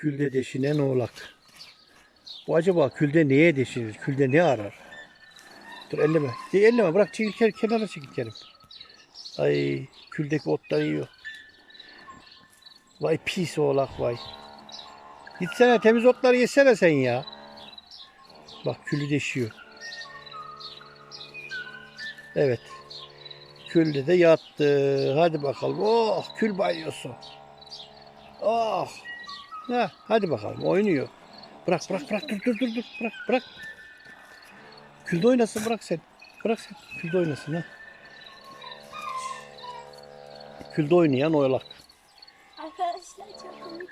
Külde deşinen oğlak. Bu acaba külde neye deşinir? Külde ne arar? Dur elleme. De, elleme bırak çekil ke- kenara çekil Kerim. Ay küldeki otları yiyor. Vay pis oğlak vay. Gitsene temiz otları yesene sen ya. Bak külü deşiyor. Evet. Külde de yattı. Hadi bakalım. Oh kül banyosu. Oh. Ha, hadi bakalım oynuyor. Bırak bırak bırak dur dur dur dur bırak bırak. Külde oynasın bırak sen. Bırak sen. Külde oynasın ha. Külde oynayan oylak. Arkadaşlar çok komik.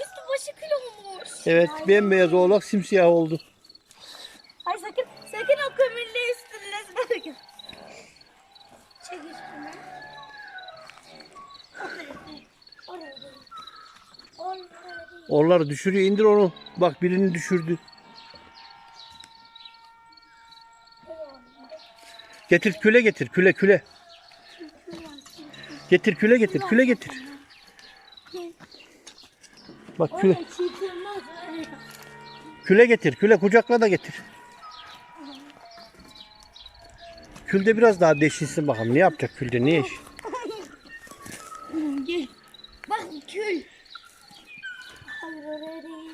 Üstü başı kül olmuş. Evet bembeyaz oğlak simsiyah oldu. Ay sakın sakın o kömürle üstüne sakın. Onları düşürüyor indir onu. Bak birini düşürdü. Getir küle getir küle küle. Getir küle getir küle getir. Bak küle, küle getir küle kucakla da getir. Külde biraz daha deşinsin bakalım. Ne yapacak külde? Ne iş? Gel. Bak kül. Hayır oraya değil.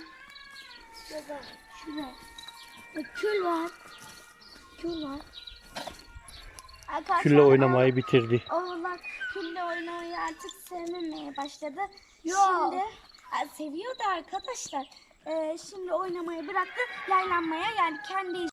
Ya da şuraya. Bak kül var. Kül var. Arkadaşlar, Külle oynamayı bitirdi. Oğlak külle oynamayı artık sevmemeye başladı. Yok. Şimdi seviyordu arkadaşlar. Ee, şimdi oynamayı bıraktı. Yaylanmaya yani kendi